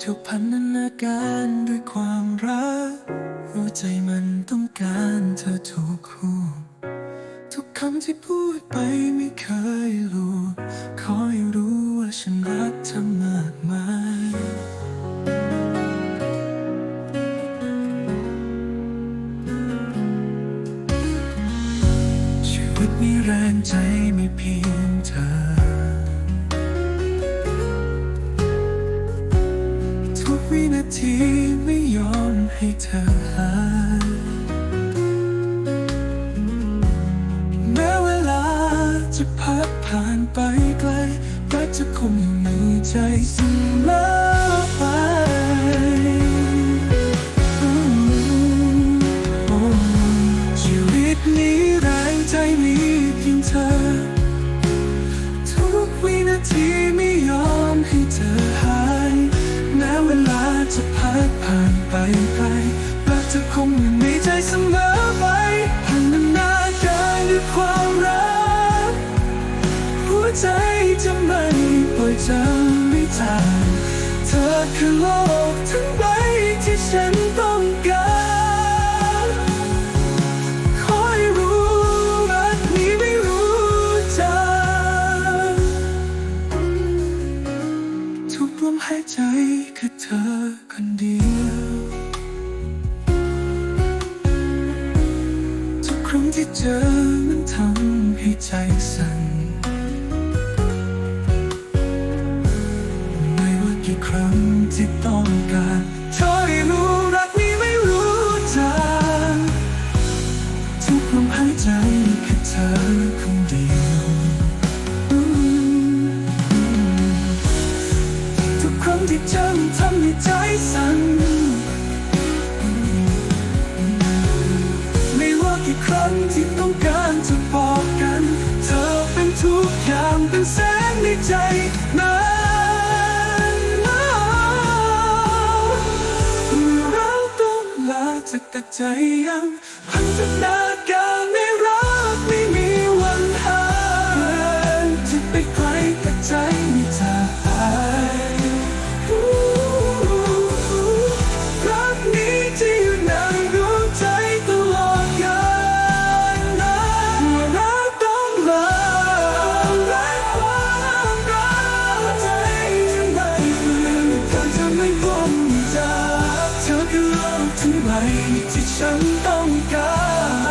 ฉันถูกพันธนาการด้วยความรักหัวใจมันต้องการเธอทุกคู่ทุกคำที่พูดไปไม่เคยรู้ขอให้รู้ว่าฉันรักเธอมากมายชีวิตมีแรงใจไม่เพียงเธอ วินาทีไม่ยอมให้เธอหายแม้เวลาจะพัดผ่านไปไกลรักจะคงอยู่ในใจเสมอไปชีวิตนี้แรงใจมีเพียงเธอ ทุกวินาที ยจำไม่จางเธอคือโลกทั้งใบที่ฉันต้องการขอให้รู้รักนี้ไม่รู้จางทุกลมหายใจคือเธอคนเดียวทุกครั้งที่เจอมันทำให้ใจสั่น ครั้งที่ต้องการเธอให้รู้รักนี้ไม่รู้จางทุกลมหายใจคือเธอคนเดียวทุกครั้งที่เจอมันทำให้ใจสั่นไม่ว่ากี่ครั้งที่ต้องการจะบอกกัน เธอเป็นทุกอย่างเป็นแสงในใจนั้น แต่ใจยังพันธนา ทั้งใบที่ฉันต้องการ